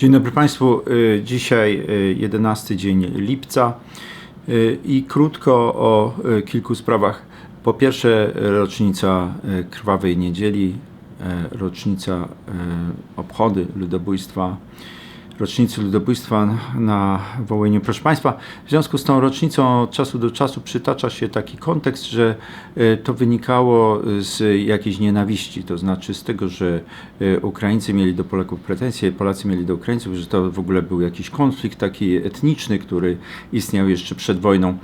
Dzień dobry Państwu. Y, Dzisiaj y, 11 dzień lipca y, i krótko o y, kilku sprawach. Po pierwsze, rocznica y, Krwawej Niedzieli, y, rocznica y, obchody ludobójstwa, rocznicy ludobójstwa na Wołyniu. Proszę Państwa, w związku z tą rocznicą od czasu do czasu przytacza się taki kontekst, że y, to wynikało z jakiejś nienawiści, to znaczy z tego, że y, Ukraińcy mieli do Polaków pretensje, Polacy mieli do Ukraińców, że to w ogóle był jakiś konflikt taki etniczny, który istniał jeszcze przed wojną.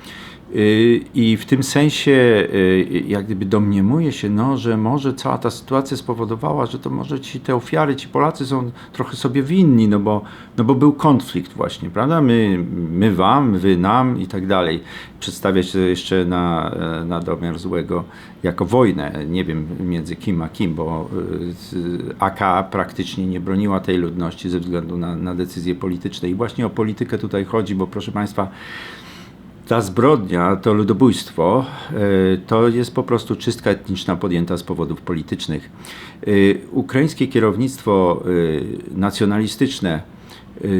Y, I w tym sensie, y, jak gdyby domniemuje się, no, że może cała ta sytuacja spowodowała, że to może ci te ofiary, ci Polacy są trochę sobie winni, no bo, no bo był konflikt właśnie, prawda? My, my wam, wy nam i tak dalej. Przedstawiać to jeszcze na, e, na domiar złego jako wojnę, nie wiem między kim a kim, bo y, AK praktycznie nie broniła tej ludności ze względu na, na decyzje polityczne. I właśnie o politykę tutaj chodzi, bo proszę Państwa, ta zbrodnia, to ludobójstwo, y, to jest po prostu czystka etniczna podjęta z powodów politycznych. Y, Ukraińskie kierownictwo y, nacjonalistyczne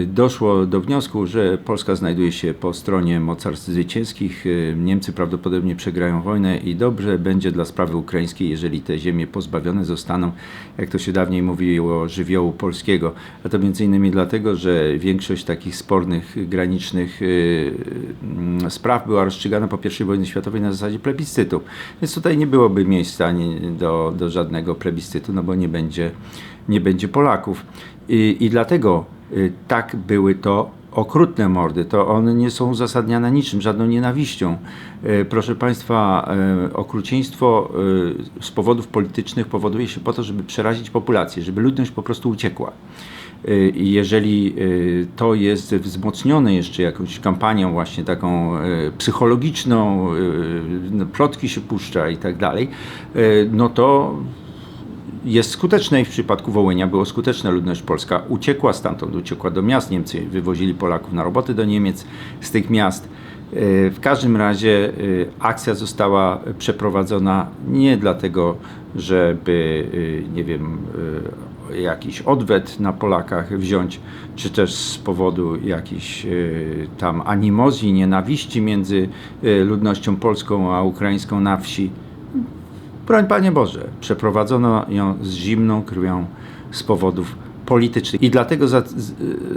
doszło do wniosku, że Polska znajduje się po stronie mocarstw zwycięskich. Y, Niemcy prawdopodobnie przegrają wojnę i dobrze będzie dla sprawy ukraińskiej, jeżeli te ziemie pozbawione zostaną, jak to się dawniej mówiło, żywiołu polskiego. A to między innymi dlatego, że większość takich spornych, granicznych y, mm, spraw była rozstrzygana po I wojnie światowej na zasadzie plebiscytu. Więc tutaj nie byłoby miejsca do, do żadnego plebiscytu, no bo nie będzie, nie będzie Polaków. I, i dlatego y, tak były to okrutne mordy. To one nie są uzasadniane niczym, żadną nienawiścią. Y, Proszę Państwa, y, okrucieństwo y, z powodów politycznych powoduje się po to, żeby przerazić populację, żeby ludność po prostu uciekła. Y, jeżeli y, to jest wzmocnione jeszcze jakąś kampanią właśnie taką y, psychologiczną, y, no, plotki się puszcza i tak dalej, y, no to jest skuteczne i w przypadku Wołynia było skuteczne. Ludność polska uciekła stamtąd, uciekła do miast. Niemcy wywozili Polaków na roboty do Niemiec z tych miast. Y, W każdym razie y, akcja została przeprowadzona nie dlatego, żeby, y, nie wiem, jakiś odwet na Polakach wziąć, czy też z powodu jakiejś tam animozji, nienawiści między ludnością polską a ukraińską na wsi. Broń Panie Boże, przeprowadzono ją z zimną krwią z powodów politycznych i dlatego za,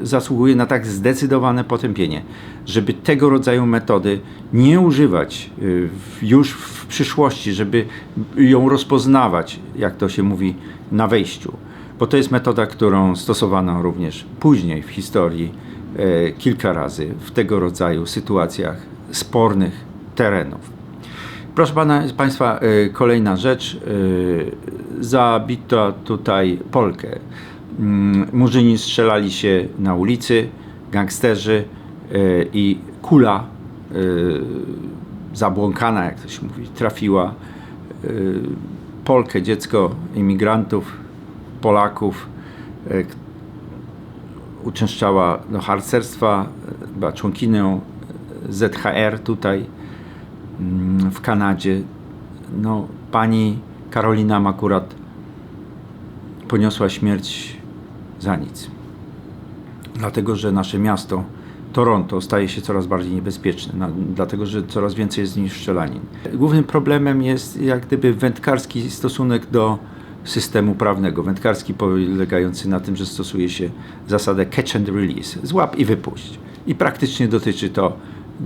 zasługuje na tak zdecydowane potępienie, żeby tego rodzaju metody nie używać y, już w przyszłości, żeby ją rozpoznawać, jak to się mówi, na wejściu. Bo to jest metoda, którą stosowano również później w historii e, kilka razy w tego rodzaju sytuacjach spornych terenów. Proszę pana, Państwa, y, kolejna rzecz. y, Zabito tutaj Polkę. Mm, Murzyni strzelali się na ulicy, gangsterzy y, i kula zabłąkana, jak to się mówi, trafiła Polkę, dziecko imigrantów, Polaków, uczęszczała do harcerstwa, była członkinią ZHR tutaj w Kanadzie. No, pani Karolina akurat poniosła śmierć za nic. Dlatego, że nasze miasto, Toronto, staje się coraz bardziej niebezpieczne, na, dlatego, że coraz więcej jest w nim strzelanin. Głównym problemem jest jak gdyby wędkarski stosunek do systemu prawnego. Wędkarski polegający na tym, że stosuje się zasadę catch and release, złap i wypuść. I praktycznie dotyczy to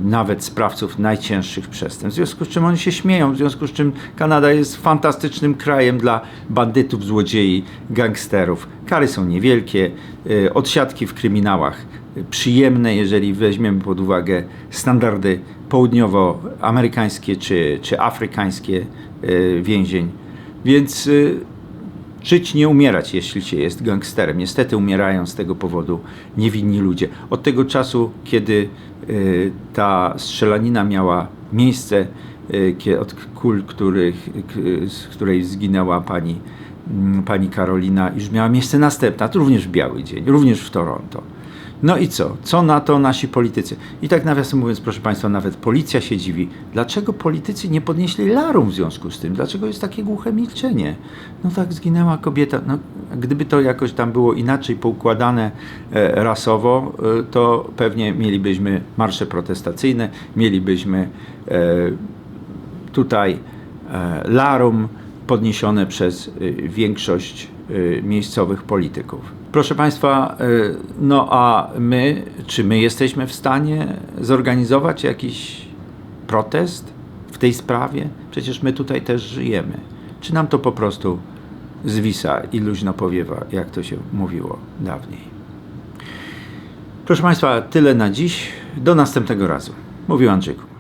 nawet sprawców najcięższych przestępstw. W związku z czym oni się śmieją, w związku z czym Kanada jest fantastycznym krajem dla bandytów, złodziei, gangsterów. Kary są niewielkie, y, odsiadki w kryminałach przyjemne, jeżeli weźmiemy pod uwagę standardy południowoamerykańskie czy, czy afrykańskie y, więzień. Więc y, żyć, nie umierać, jeśli się jest gangsterem. Niestety umierają z tego powodu niewinni ludzie. Od tego czasu, kiedy ta strzelanina miała miejsce, y, od kul, których, z której zginęła pani, mm, pani Karolina, już miała miejsce następna, to również w biały dzień, również w Toronto. No i co? Co na to nasi politycy? I tak nawiasem mówiąc, proszę Państwa, nawet policja się dziwi. Dlaczego politycy nie podnieśli larum w związku z tym? Dlaczego jest takie głuche milczenie? No tak, zginęła kobieta. No, gdyby to jakoś tam było inaczej poukładane e, rasowo, e, to pewnie mielibyśmy marsze protestacyjne, mielibyśmy e, tutaj e, larum podniesione przez e, większość e, miejscowych polityków. Proszę Państwa, e, no a my, czy my jesteśmy w stanie zorganizować jakiś protest w tej sprawie? Przecież my tutaj też żyjemy. Czy nam to po prostu zwisa i luźno powiewa, jak to się mówiło dawniej? Proszę Państwa, tyle na dziś. Do następnego razu. Mówił Andrzejku.